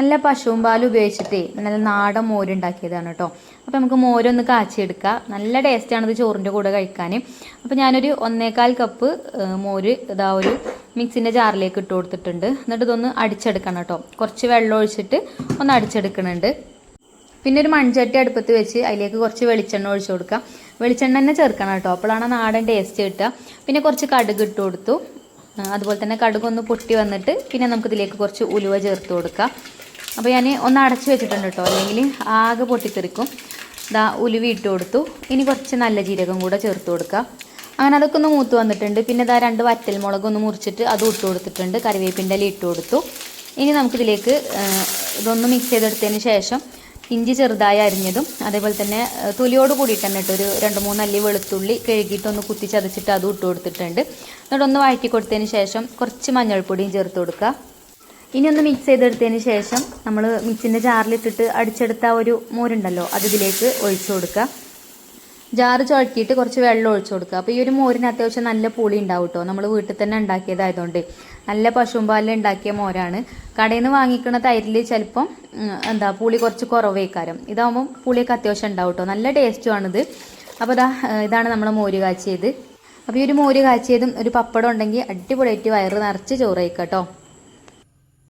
നല്ല പശുവും പാലും ഉപയോഗിച്ചിട്ടേ നല്ല നാടൻ മോരുണ്ടാക്കിയതാണ് കേട്ടോ. അപ്പോൾ നമുക്ക് മോരൊന്ന് കാച്ചിയെടുക്കാം. നല്ല ടേസ്റ്റാണ് ഇത് ചോറിന്റെ കൂടെ കഴിക്കാൻ അപ്പോൾ ഞാനൊരു ഒന്നേകാൽ കപ്പ് മോര് ഇതാ ഒരു മിക്സിന്റെ ജാറിലേക്ക് ഇട്ട് കൊടുത്തിട്ടുണ്ട്. എന്നിട്ട് ഇതൊന്ന് അടിച്ചെടുക്കണം കേട്ടോ. കുറച്ച് വെള്ളം ഒഴിച്ചിട്ട് ഒന്ന് അടിച്ചെടുക്കണുണ്ട്. പിന്നെ ഒരു മൺചട്ടി അടുപ്പത്ത് വെച്ച് അതിലേക്ക് കുറച്ച് വെളിച്ചെണ്ണ ഒഴിച്ചു കൊടുക്കാം. വെളിച്ചെണ്ണ തന്നെ ചേർക്കണം കേട്ടോ. അപ്പോഴാണ് നാടൻ ടേസ്റ്റ് കിട്ടുക. പിന്നെ കുറച്ച് കടുക് ഇട്ട് കൊടുത്തു. അതുപോലെ തന്നെ കടുക് ഒന്ന് പൊട്ടി വന്നിട്ട് പിന്നെ നമുക്കിതിലേക്ക് കുറച്ച് ഉലുവ ചേർത്ത് കൊടുക്കാം. അപ്പോൾ ഞാൻ ഒന്ന് അടച്ചു വെച്ചിട്ടുണ്ട് കേട്ടോ അല്ലെങ്കിൽ ആകെ പൊട്ടിത്തെറിക്കും. ഇതാ ഉലുവി ഇട്ട് കൊടുത്തു. ഇനി കുറച്ച് നല്ല ജീരകം കൂടെ ചേർത്ത് കൊടുക്കാം. അങ്ങനെ അതൊക്കെ ഒന്ന് മൂത്ത് വന്നിട്ടുണ്ട്. പിന്നെ ഇതാ രണ്ട് വറ്റൽ മുളക് ഒന്ന് മുറിച്ചിട്ട് അതും ഇട്ട് കൊടുത്തിട്ടുണ്ട്. കറിവേപ്പിന്റെ ഇല ഇട്ട് കൊടുത്തു. ഇനി നമുക്കിതിലേക്ക് ഇതൊന്ന് മിക്സ് ചെയ്തെടുത്തതിന് ശേഷം ഇഞ്ചി ചെറുതായി അരിഞ്ഞതും അതേപോലെ തന്നെ തൊലിയോട് കൂടിയിട്ട് തന്നെ ഇട്ട് ഒരു രണ്ട് മൂന്ന് അല്ലി വെളുത്തുള്ളി കഴുകിയിട്ടൊന്ന് കുത്തി ചതച്ചിട്ട് അതും ഇട്ട് കൊടുത്തിട്ടുണ്ട്. എന്നിട്ടൊന്ന് വഴറ്റി കൊടുത്തതിന് ശേഷം കുറച്ച് മഞ്ഞൾപ്പൊടിയും ചേർത്ത് കൊടുക്കുക ഇനി ഒന്ന് മിക്സ് ചെയ്തെടുത്തതിന് ശേഷം നമ്മൾ മിക്സിന്റെ ജാറിലിട്ടിട്ട് അടിച്ചെടുത്ത ഒരു മോരുണ്ടല്ലോ അത് ഇതിലേക്ക് ഒഴിച്ചു കൊടുക്കുക. ജാറ് ചുഴറ്റിയിട്ട് കുറച്ച് വെള്ളം ഒഴിച്ചു കൊടുക്കുക. അപ്പോൾ ഈ ഒരു മോരിന് അത്യാവശ്യം നല്ല പുളി ഉണ്ടാവും കേട്ടോ നമ്മൾ വീട്ടിൽ തന്നെ ഉണ്ടാക്കിയതായതുകൊണ്ട്. നല്ല പശുവും പാലിൽ ഉണ്ടാക്കിയ മോരാണ്. കടയിൽ നിന്ന് വാങ്ങിക്കുന്ന തൈരിൽ ചിലപ്പം എന്താ പുളി കുറച്ച് കുറവേക്കാരം. ഇതാവുമ്പം പുളിയൊക്കെ അത്യാവശ്യം ഉണ്ടാവും കേട്ടോ നല്ല ടേസ്റ്റുമാണിത് അപ്പോൾ ഇതാ ഇതാണ് നമ്മൾ മോര് കാച്ചിയത്. അപ്പോൾ ഈ ഒരു മോര് കാച്ചിയതും ഒരു പപ്പടം ഉണ്ടെങ്കിൽ അടിപൊളിയായിട്ട് വയറ് നിറച്ച് ചോറ് കഴിക്കാം കേട്ടോ